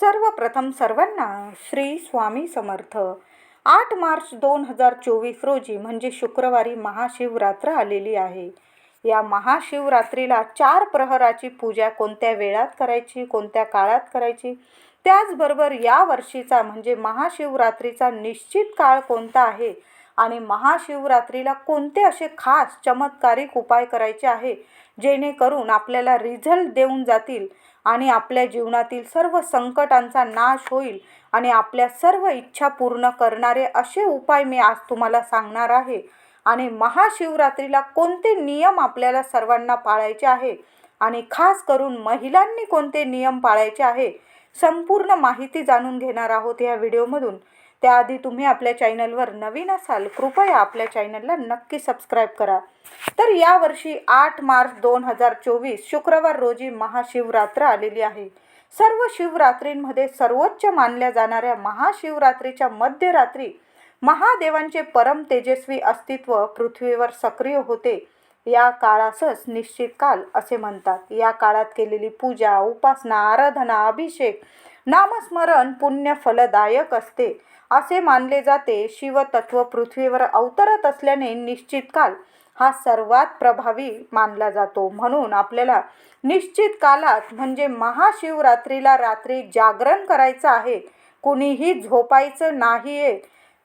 सर्वप्रथम सर्वांना श्री स्वामी समर्थ. आठ मार्च दोन हजार चोवीस रोजी म्हणजे शुक्रवारी महाशिवरात्र आलेली आहे. या महाशिवरात्रीला चार प्रहराची पूजा कोणत्या वेळात करायची कोणत्या काळात करायची? त्याचबरोबर या वर्षीचा म्हणजे महाशिवरात्रीचा निश्चित काळ कोणता आहे? आणि महाशिवरात्रीला कोणते असे खास चमत्कारिक उपाय करायचे आहे? जेणेकरून आपल्याला रिझल्ट देऊन जातील. आणि आपल्या जीवनातील सर्व संकटांचा नाश होईल आणि आपल्या सर्व इच्छा पूर्ण करणारे असे उपाय मी आज तुम्हाला सांगणार आहे. आणि महाशिवरात्रीला कोणते नियम आपल्याला सर्वांना पाळायचे आहे? आणि खास करून महिलांनी कोणते नियम पाळायचे आहे? संपूर्ण माहिती जाणून घेणार आहोत या व्हिडिओमधून. त्याआधी तुम्ही आपल्या चॅनलवर नवीन असाल कृपया आपल्या चॅनलला नक्की सबस्क्राईब करा. तर यावर्षी आठ मार्च दोन हजार चोवीस शुक्रवार रोजी महाशिवरात्र आलेली आहे. सर्व शिवरात्रींमध्ये सर्वोच्च मानल्या जाणाऱ्या महाशिवरात्रीच्या मध्यरात्री महादेवांचे परम तेजस्वी अस्तित्व पृथ्वीवर सक्रिय होते. या काळासच निश्चित काल असे म्हणतात. या काळात केलेली पूजा उपासना आराधना अभिषेक नामस्मरण पुण्य फलदायक असते. असे मानले जाते. शिवतत्व पृथ्वीवर अवतरत असल्याने निश्चित काल हा सर्वात प्रभावी मानला जातो. म्हणून आपल्याला निश्चित कालात म्हणजे महाशिवरात्रीला रात्री जागरण करायचं आहे. कुणीही झोपायचं नाही आहे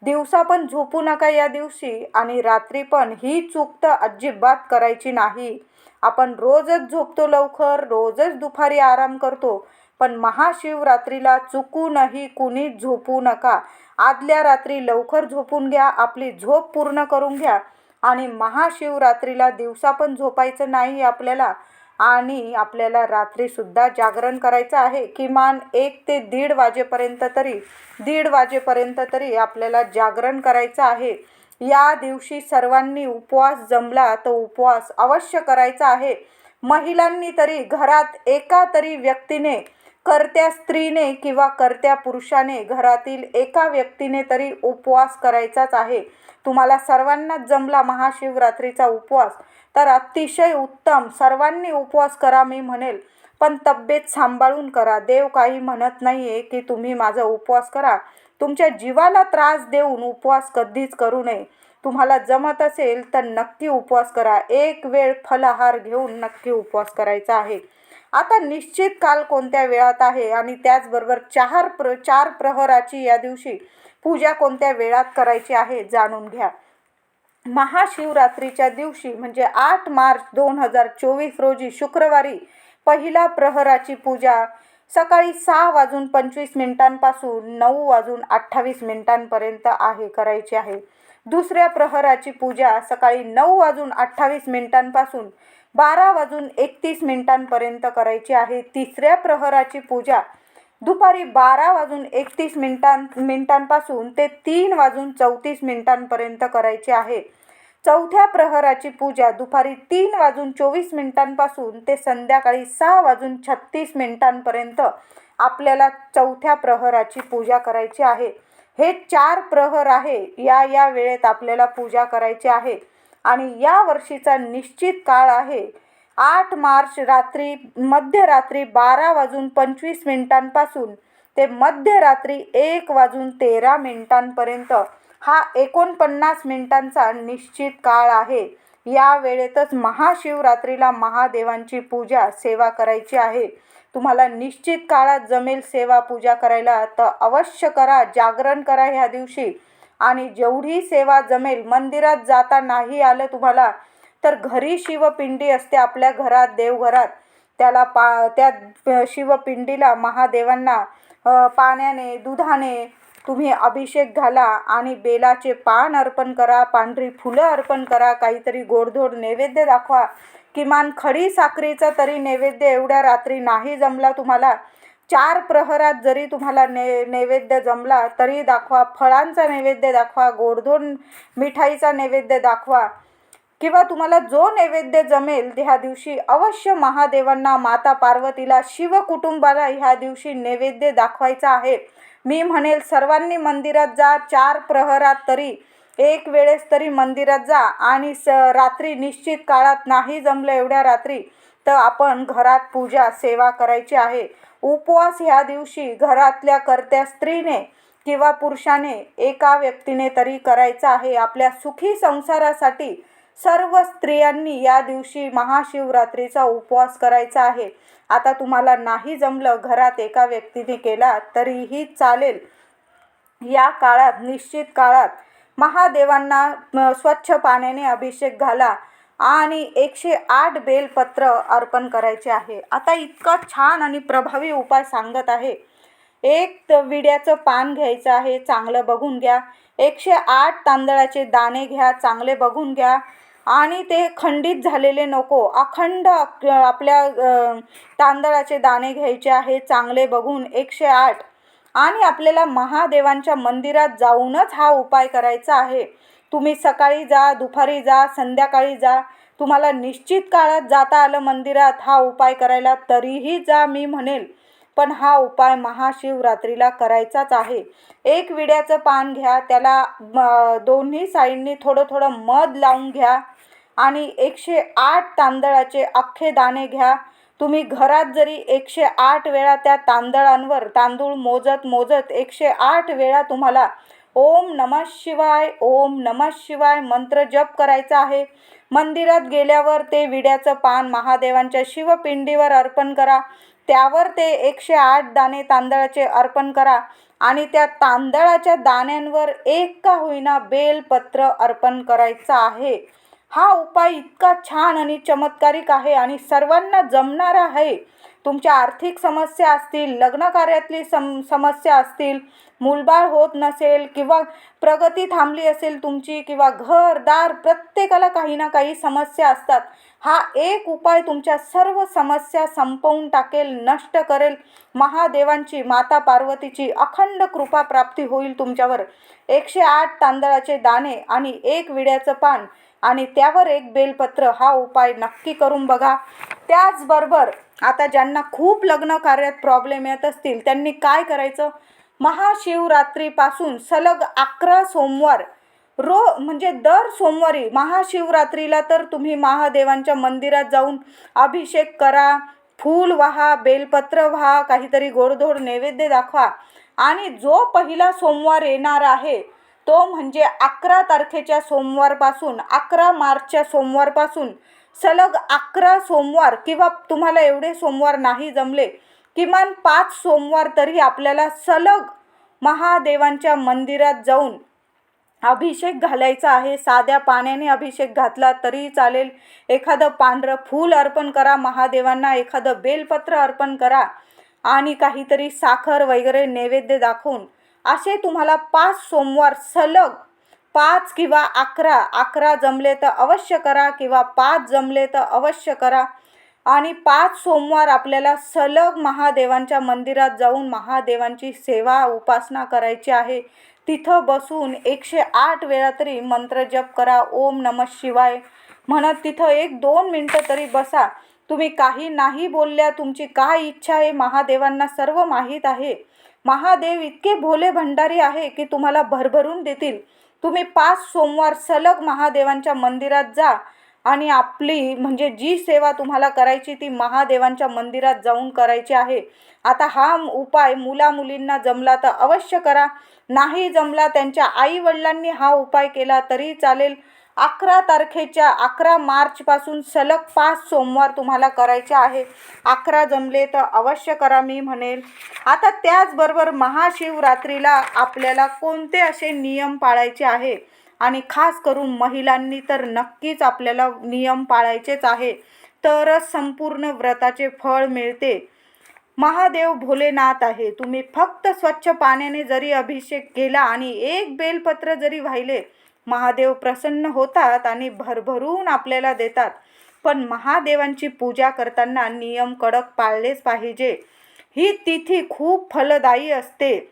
दिवसा पण झोपू नका या दिवशी आणि रात्री पण ही चूक तर अजिबात करायची नाही. आपण रोजच झोपतो लवकर रोजच दुपारी आराम करतो. पण महाशिवरात्रीला चुकूनही कुणीच झोपू नका. आदल्या रात्री लवकर झोपून घ्या आपली झोप पूर्ण करून घ्या आणि महाशिवरात्रीला दिवसा पण झोपायचं नाही आपल्याला आणि आपल्याला रात्रीसुद्धा जागरण करायचं आहे. किमान एक ते दीड वाजेपर्यंत तरी दीड वाजेपर्यंत तरी आपल्याला जागरण करायचं आहे. या दिवशी सर्वांनी उपवास जमला तर उपवास अवश्य करायचा आहे. महिलांनी तरी घरात एका तरी व्यक्तीने कर्त्या स्त्रीने किंवा कर्त्या पुरुषाने घरातील एका व्यक्तीने तरी उपवास करायचाच आहे. तुम्हाला सर्वांनाच जमला महाशिवरात्रीचा उपवास. तर अतिशय उत्तम. सर्वांनी उपवास करा मी म्हणेल. पण तब्येत सांभाळून करा. देव काही म्हणत नाही आहे की तुम्ही माझा उपवास करा. तुमच्या जीवाला त्रास देऊन उपवास कधीच करू नये. तुम्हाला जमत असेल तर नक्की उपवास करा. एक वेळ फलाहार घेऊन नक्की उपवास करायचा आहे. आता निश्चित काल कोणत्या वेळात आहे? आणि त्याचबरोबर चार प्र चार प्रहराची या दिवशी पूजा कोणत्या वेळात करायची आहे जाणून घ्या. महाशिवरात्रीच्या दिवशी म्हणजे आठ मार्च दोन हजार चोवीस रोजी शुक्रवारी पहिला प्रहराची पूजा सकाळी सहा वाजून पंचवीस मिनिटांपासून नऊ वाजून अठ्ठावीस मिनिटांपर्यंत आहे करायची आहे. दुसऱ्या प्रहराची पूजा सकाळी नऊ वाजून अठ्ठावीस मिनिटांपासून बारा वाजून एकतीस मिनिटांपर्यंत करायची आहे. तिसऱ्या प्रहराची पूजा दुपारी बारा वाजून एकतीस मिनिटां मिनिटांपासून ते तीन वाजून चौतीस मिनिटांपर्यंत करायची आहे. चौथ्या प्रहराची पूजा दुपारी तीन वाजून चोवीस मिनिटांपासून ते संध्याकाळी सहा वाजून छत्तीस मिनिटांपर्यंत आपल्याला चौथ्या प्रहराची पूजा करायची आहे. हे चार प्रहर आहे. या या वेळेत आपल्याला पूजा करायची आहे. आणि या वर्षीचा निश्चित काळ आहे. आठ मार्च रात्री मध्यरात्री बारा वाजून पंचवीस मिनिटांपासून ते मध्यरात्री एक वाजून तेरा मिनिटांपर्यंत हा एकोणपन्नास मिनिटांचा निश्चित काळ आहे. या वेळेतच महाशिवरात्रीला महादेवांची पूजा सेवा करायची आहे. तुम्हाला निश्चित काळात जमेल सेवा पूजा करायला तर अवश्य करा जागरण करा ह्या दिवशी. आणि जेवढी सेवा जमेल मंदिरात जाता नाही आलं तुम्हाला तर घरी शिवपिंडी असते आपल्या घरात देवघरात. त्याला पा त्या शिवपिंडीला महादेवांना पाण्याने दुधाने तुम्ही अभिषेक घाला आणि बेलाचे पान अर्पण करा पांढरी फुलं अर्पण करा काहीतरी गोडधोड नैवेद्य दाखवा. किमान खडी साखरेचा तरी नैवेद्य एवढ्या रात्री नाही जमला तुम्हाला. चार प्रहरात जरी तुम्हाला ने नैवेद्य जमला तरी दाखवा. फळांचा नैवेद्य दाखवा गोडधोड मिठाईचा नैवेद्य दाखवा. किंवा तुम्हाला जो नैवेद्य जमेल ह्या दिवशी अवश्य महादेवांना माता पार्वतीला शिवकुटुंबाला ह्या दिवशी नैवेद्य दाखवायचा आहे. मी म्हणेल सर्वांनी मंदिरात जा चार प्रहरात तरी एक वेळेस तरी मंदिरात जा आणि स रात्री निश्चित काळात नाही जमलं एवढ्या रात्री तर आपण घरात पूजा सेवा करायची आहे. उपवास ह्या दिवशी घरातल्या कर्त्या स्त्रीने किंवा पुरुषाने एका व्यक्तीने तरी करायचा आहे. आपल्या सुखी संसारासाठी सर्व स्त्रियांनी या दिवशी महाशिवरात्रीचा उपवास करायचा आहे. आता तुम्हाला नाही जमलं घरात एका व्यक्तीने केला तरीही चालेल. या काळात निश्चित काळात महादेवांना स्वच्छ पाण्याने अभिषेक घाला आणि एकशे आठ बेलपत्र अर्पण करायचे आहे. आता इतका छान आणि प्रभावी उपाय सांगत आहे. एक विड्याचं पान घ्यायचं आहे चांगलं बघून घ्या. एकशे आठ तांदळाचे दाणे घ्या चांगले बघून घ्या. आणि ते खंडित झालेले नको. अखंड आपल्या तांदळाचे दाणे घ्यायचे आहे चांगले बघून एकशे आठ आणि आपल्याला महादेवांच्या मंदिरात जाऊनच हा उपाय करायचा आहे. तुम्ही सकाळी जा दुपारी जा संध्याकाळी जा. तुम्हाला निश्चित काळात जाता आलं मंदिरात हा उपाय करायला तरीही जा मी म्हणेल. पण हा उपाय महाशिवरात्रीला करायचाच आहे. एक विड्याचं पान घ्या त्याला दोन्ही साईडनी थोडं थोडं मध लावून घ्या. आणि एकशे आठ तांदळाचे अख्खे दाणे घ्या. तुम्ही घरात जरी एकशे आठ वेळा त्या तांदळांवर तांदूळ मोजत मोजत एकशे आठ वेळा तुम्हाला ओम नमः शिवाय ओम नमः शिवाय मंत्र जप करायचा आहे. मंदिरात गेल्यावर ते विड्याचं पान महादेवांच्या शिवपिंडीवर अर्पण करा. त्यावर ते एकशे आठ दाणे तांदळाचे अर्पण करा आणि त्या तांदळाच्या दाण्यांवर एक का होईना बेलपत्र अर्पण करायचं आहे. हा उपाय इतका छान आणि चमत्कारिक आहे आणि सर्वांना जमणारा आहे. तुमच्या आर्थिक समस्या असतील लग्नकार्यातली सम समस्या असतील मूलबाळ होत नसेल किंवा प्रगती थांबली असेल तुमची किंवा घर दार प्रत्येकाला काही ना काही समस्या असतात. हा एक उपाय तुमच्या सर्व समस्या संपवून टाकेल नष्ट करेल. महादेवांची माता पार्वतीची अखंड कृपा प्राप्ती होईल तुमच्यावर. एकशे आठ तांदळाचे दाणे आणि एक विड्याचं पान. आणि त्यावर एक बेलपत्र हा उपाय नक्की करून बघा. त्याचबरोबर आता ज्यांना खूप लग्न कार्यात प्रॉब्लेम येत असतील त्यांनी काय करायचं? महाशिवरात्रीपासून सलग अकरा सोमवार रो म्हणजे दर सोमवारी महाशिवरात्रीला तर तुम्ही महादेवांच्या मंदिरात जाऊन अभिषेक करा फूल व्हा बेलपत्र व्हा काहीतरी गोडधोड नैवेद्य दाखवा. आणि जो पहिला सोमवार येणार आहे तो म्हणजे अकरा तारखेच्या सोमवारपासून अकरा मार्चच्या सोमवारपासून सलग अकरा सोमवार किंवा तुम्हाला एवढे सोमवार नाही जमले किमान पाच सोमवार तरी आपल्याला सलग महादेवांच्या मंदिरात जाऊन अभिषेक घालायचा आहे. साध्या पाण्याने अभिषेक घातला तरी चालेल. एखादं पांढरं फूल अर्पण करा महादेवांना एखादं बेलपत्र अर्पण करा आणि काहीतरी साखर वगैरे नैवेद्य दाखवून असे तुम्हाला पाच सोमवार सलग पाच किंवा अकरा अकरा जमले तर अवश्य करा किंवा पाच जमले तर अवश्य करा. आणि पाच सोमवार आपल्याला सलग महादेवांच्या मंदिरात जाऊन महादेवांची सेवा उपासना करायची आहे. तिथं बसून एकशे आठ वेळा तरी मंत्र जप करा ओम नमः शिवाय. म्हणत तिथं एक दोन मिनटं तरी बसा. तुम्ही काही नाही बोलल्या तुमची काय इच्छा आहे महादेवांना सर्व माहीत आहे. महादेव इतके भोले भंडारी आहे की तुम्हाला भरभरून देतील. तुम्ही पाच सोमवार सलग महादेवांच्या मंदिरात जा आणि आपली म्हणजे जी सेवा तुम्हाला करायची ती महादेवांच्या मंदिरात जाऊन करायची आहे. आता हा उपाय मुला मुलींना जमला तर अवश्य करा. नाही जमला त्यांच्या आई वडिलांनी हा उपाय केला तरी चालेल. अकरा तारखेच्या अकरा मार्चपासून सलग पाच सोमवार तुम्हाला करायचे आहे. अकरा जमले तर अवश्य करा मी म्हणेल आता त्याचबरोबर महाशिवरात्रीला आपल्याला कोणते असे नियम पाळायचे आहे? आणि खास करून महिलांनी तर नक्कीच आपल्याला नियम पाळायचेच आहे. तरच संपूर्ण व्रताचे फळ मिळते. महादेव भोलेनाथ आहे. तुम्ही फक्त स्वच्छ पाण्याने जरी अभिषेक केला आणि एक बेलपत्र जरी वाहिले महादेव प्रसन्न होतात आणि भरभरून आपल्याला देतात. पण महादेवांची पूजा करताना नियम कडक पाळलेच पाहिजे. ही तिथी खूप फलदायी असते.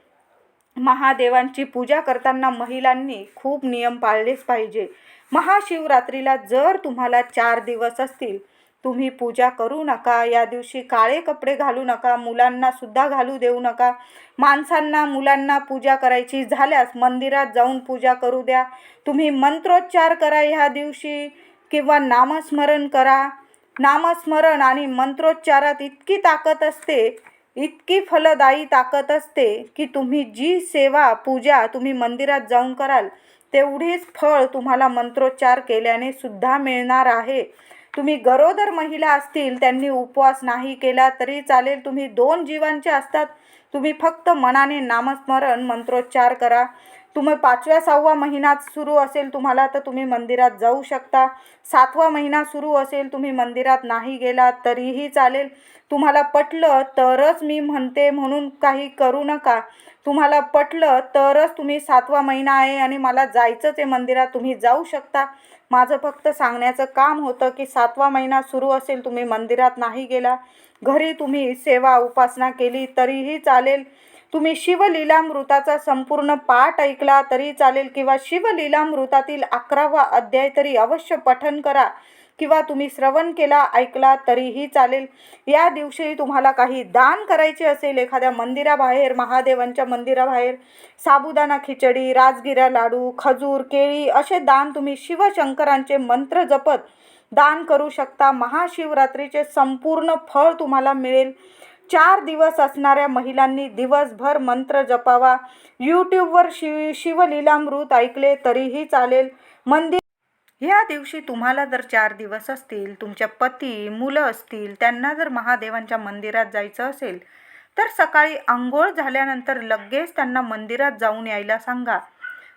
महादेवांची पूजा करताना महिलांनी खूप नियम पाळलेच पाहिजे. महाशिवरात्रीला जर तुम्हाला चार दिवस असतील तुम्ही पूजा करू नका या दिवशी काळे कपडे घालू नका मुलांना सुद्धा घालू देऊ नका. माणसांना मुलांना पूजा करायची झाल्यास मंदिरात जाऊन पूजा करू द्या. तुम्ही मंत्रोच्चार करा ह्या दिवशी किंवा नामस्मरण करा. नामस्मरण आणि मंत्रोच्चारात इतकी ताकद असते इतकी फलदायी ताकद असते की तुम्ही जी सेवा पूजा तुम्ही मंदिरात जाऊन कराल तेवढीच फळ तुम्हाला मंत्रोच्चार केल्याने सुद्धा मिळणार आहे. तुम्ही गरोदर महिला असतील त्यांनी उपवास नाही केला तरी चालेल. तुम्ही दोन जीवांचे असतात. तुम्ही फक्त मनाने नामस्मरण मंत्रोच्चार करा. तुम्ही पाचव्या सहावा महिन्यात सुरू असेल तुम्हाला तर तुम्ही मंदिरात जाऊ शकता. सातवा महिना सुरू असेल तुम्ही मंदिरात नाही गेलात तरीही चालेल. तुम्हाला पटलं तरच मी म्हणते म्हणून काही करू नका. तुम्हाला पटलं तरच तुम्ही सातवा महिना आहे आणि मला जायचंच आहे मंदिरात. तुम्ही जाऊ शकता. माझं फक्त सांगण्याचं काम होतं की सातवा महिना सुरू असेल तुम्ही मंदिरात नाही गेला. घरी तुम्ही सेवा उपासना केली तरीही चालेल. तुम्ही शिवलीलामृताचा संपूर्ण पाठ ऐकला तरी चालेल किंवा शिवलीलामृतातील अकरावा अध्याय तरी अवश्य पठन करा. किंवा तुम्ही श्रवण केला ऐकला तरीही चालेल. या दिवशी तुम्हाला काही दान करायचे असेल एखाद्या मंदिराबाहेर महादेवांच्या मंदिराबाहेर साबुदाणा खिचडी राजगिरा लाडू खजूर केळी असे दान तुम्ही शिवशंकरांचे मंत्र जपत दान करू शकता. महाशिवरात्रीचे संपूर्ण फळ तुम्हाला मिळेल. चार दिवस असणाऱ्या महिलांनी दिवसभर मंत्र जपावा. यूट्यूबवर शिव शिवलीलामृत ऐकले तरीही चालेल. मंदिर ह्या दिवशी तुम्हाला जर चार दिवस असतील तुमच्या पती मुलं असतील त्यांना जर महादेवांच्या मंदिरात जायचं असेल तर सकाळी आंघोळ झाल्यानंतर लगेच त्यांना मंदिरात जाऊन यायला सांगा.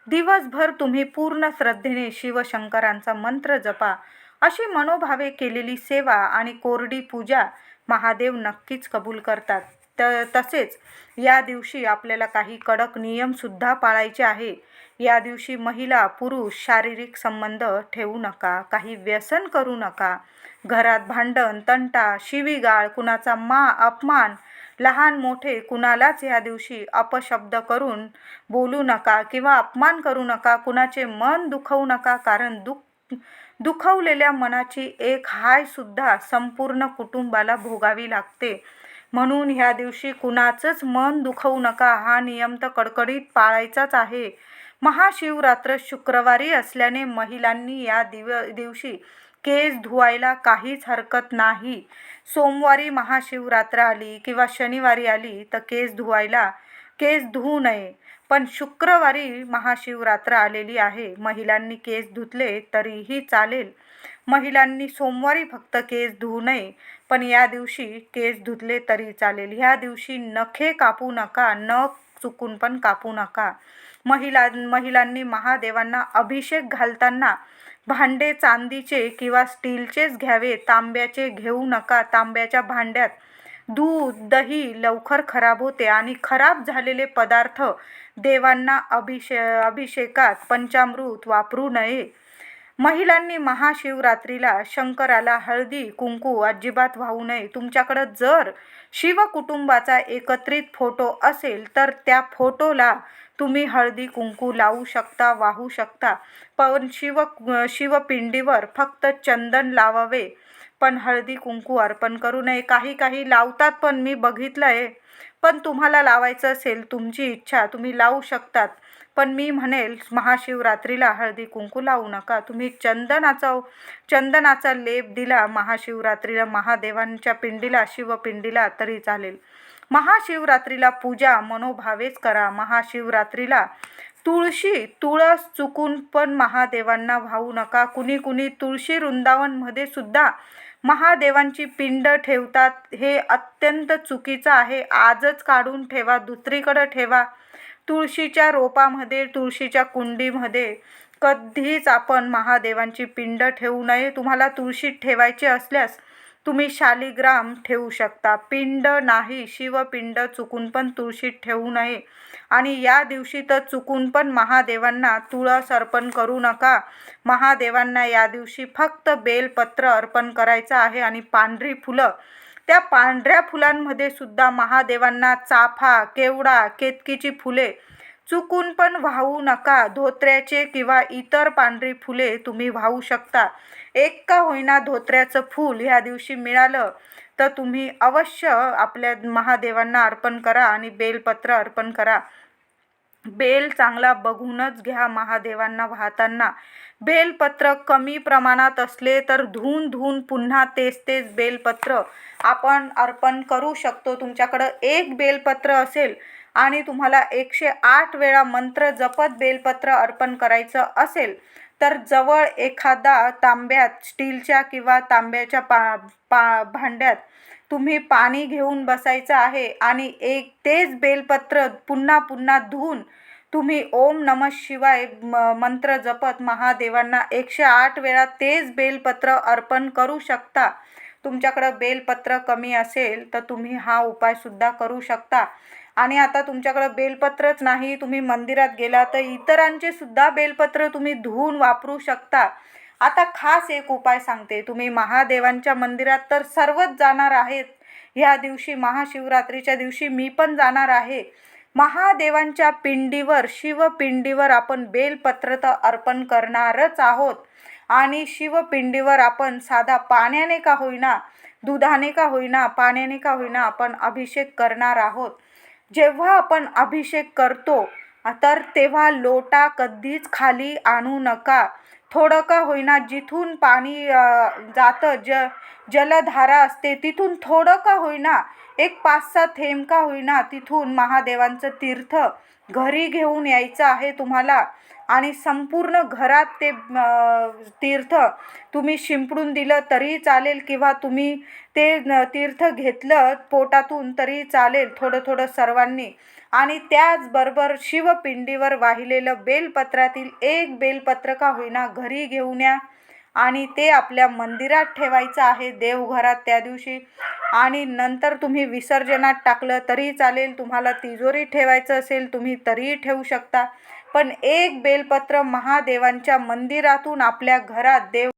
दिवसभर तुम्ही पूर्ण श्रद्धेने शिवशंकरांचा मंत्र जपा. अशी मनोभावे केलेली सेवा आणि कोरडी पूजा महादेव नक्कीच कबूल करतात. त तसेच या दिवशी आपल्याला काही कडक नियमसुद्धा पाळायचे आहे. या दिवशी महिला पुरुष शारीरिक संबंध ठेवू नका काही व्यसन करू नका. घरात भांडण तंटा शिवीगाळ कुणाचा मा अपमान लहान मोठे कुणालाच या दिवशी अपशब्द करून बोलू नका किंवा अपमान करू नका कुणाचे मन दुखवू नका कारण दुःख दुखवलेल्या मनाची एक हायसुद्धा संपूर्ण कुटुंबाला भोगावी लागते. म्हणून ह्या दिवशी कुणाचंच मन दुखवू नका. हा नियम तर कडकडीत पाळायचाच आहे. महाशिवरात्र शुक्रवारी असल्याने महिलांनी या दिव दिवशी केस धुवायला काहीच हरकत नाही. सोमवारी महाशिवरात्र आली किंवा शनिवारी आली तर केस धुवायला केस धुवू नये. पण शुक्रवारी महाशिवरात्र आलेली आहे. महिलांनी केस धुतले तरीही चालेल. महिलांनी सोमवारी फक्त केस धुवू नये पण या दिवशी केस धुतले तरी चालेल. ह्या दिवशी नखे कापू नका न चुकून पण कापू नका. महिला महिलांनी महादेवांना अभिषेक घालताना भांडे चांदीचे किंवा स्टीलचेच घ्यावे तांब्याचे घेऊ नका. तांब्याच्या भांड्यात दूध दही लवकर खराब होते आणि खराब झालेले पदार्थ देवांना अभिषे अभिषेकात पंचामृत वापरू नये. महिलांनी महाशिवरात्रीला शंकराला हळदी कुंकू अजिबात वाहू नये. तुमच्याकडं जर शिवकुटुंबाचा एकत्रित फोटो असेल तर त्या फोटोला तुम्ही हळदी कुंकू लावू शकता वाहू शकता. पण शिव शिवपिंडीवर फक्त चंदन लावावे पण हळदी कुंकू अर्पण करू नये. काही काही लावतात पण मी बघितलं आहे पण तुम्हाला लावायचं असेल तुमची इच्छा तुम्ही लावू शकतात. पण मी म्हणेल महाशिवरात्रीला हळदी कुंकू लावू नका. तुम्ही चंदनाचा चंदनाचा लेप दिला महाशिवरात्रीला महादेवांच्या पिंडीला शिवपिंडीला तरी चालेल. महाशिवरात्रीला पूजा मनोभावेच करा. महाशिवरात्रीला तुळशी तुळस चुकून पण महादेवांना वाहू नका. कुणी कुणी तुळशी वृंदावनमध्ये सुद्धा महादेवांची पिंड ठेवतात हे अत्यंत चुकीचं आहे. आजच काढून ठेवा दुसरीकडं ठेवा. तुळशीच्या रोपामध्ये तुळशीच्या कुंडीमध्ये कधीच आपण महादेवांची पिंड ठेवू नये. तुम्हाला तुळशीत ठेवायची असल्यास तुम्ही शालिग्राम ठेवू शकता. पिंड नाही शिवपिंड चुकून पण तुळशीत ठेवू नये. आणि या दिवशी तर चुकून पण महादेवांना तुळस अर्पण करू नका. महादेवांना या दिवशी फक्त बेलपत्र अर्पण करायचं आहे आणि पांढरी फुलं त्या पांढऱ्या फुलांमध्ये सुद्धा महादेवांना चाफा केवडा केतकीची फुले. चुकून पण वाहू नका धोत्र्याचे किंवा इतर पांढरी फुले तुम्ही वाहू शकता. एक का होईना धोत्र्याचं फूल ह्या दिवशी मिळालं तर तुम्ही अवश्य आपल्या महादेवांना अर्पण करा आणि बेलपत्र अर्पण करा. बेल चांगला बघूनच घ्या महादेवांना वाहताना. बेलपत्र कमी प्रमाणात असले तर धुवून धुवून पुन्हा तेच तेच बेलपत्र आपण अर्पण करू शकतो. तुमच्याकडं एक बेलपत्र असेल आणि तुम्हाला एकशे आठ वेळा मंत्र जपत बेलपत्र अर्पण करायचं असेल तर जवळ एखादा तांब्यात स्टीलच्या किंवा तांब्याच्या पा पा भांड्यात तुम्ही पाणी घेऊन बसायचं आहे आणि एक तेच बेलपत्र पुन्हा पुन्हा धुवून तुम्ही ओम नम शिवाय म मंत्र जपत महादेवांना एकशे आठ वेळा तेच बेलपत्र अर्पण करू शकता. तुमच्याकडं बेलपत्र कमी असेल तर तुम्ही हा उपायसुद्धा करू शकता. आणि आता तुमच्याकडं बेलपत्रच नाही तुम्ही मंदिरात गेला तर इतरांचे सुद्धा बेलपत्र तुम्ही धुवून वापरू शकता. आता खास एक उपाय सांगते. तुम्ही महादेवांच्या मंदिरात तर सर्वच जाणार आहेत. ह्या दिवशी महाशिवरात्रीच्या दिवशी मी पण जाणार आहे. महादेवांच्या पिंडीवर शिवपिंडीवर आपण बेलपत्र तर अर्पण करणारच आहोत. आणि शिवपिंडीवर आपण साधा पाण्याने का होईना दुधाने का होईना पाण्याने का होईना आपण अभिषेक करणार आहोत. जेव्हा आपण अभिषेक करतो तर तेव्हा लोटा कधीच खाली आणू नका. थोडं का होईना जिथून पाणी जातं ज जलधारा असते तिथून थोडं का होईना एक पाच सहा थेंब का होईना तिथून महादेवांचं तीर्थ घरी घेऊन यायचं आहे तुम्हाला. आणि संपूर्ण घरात ते तीर्थ तुम्ही शिंपडून दिलं तरी चालेल किंवा तुम्ही ते तीर्थ घेतलं पोटातून तरी चालेल थोडं थोडं सर्वांनी. आणि त्याचबरोबर शिवपिंडीवर वाहिलेलं बेलपत्रातील एक बेलपत्र का होईना घरी घेऊन या. आणि ते आपल्या मंदिरात ठेवायचं आहे देवघरात त्या दिवशी. आणि नंतर तुम्ही विसर्जनात टाकलं तरी चालेल तुम्हाला तिजोरी ठेवायचं असेल तुम्ही तरीही ठेवू शकता. पण एक बेलपत्र महादेवांच्या मंदिरातून आपल्या घरात देव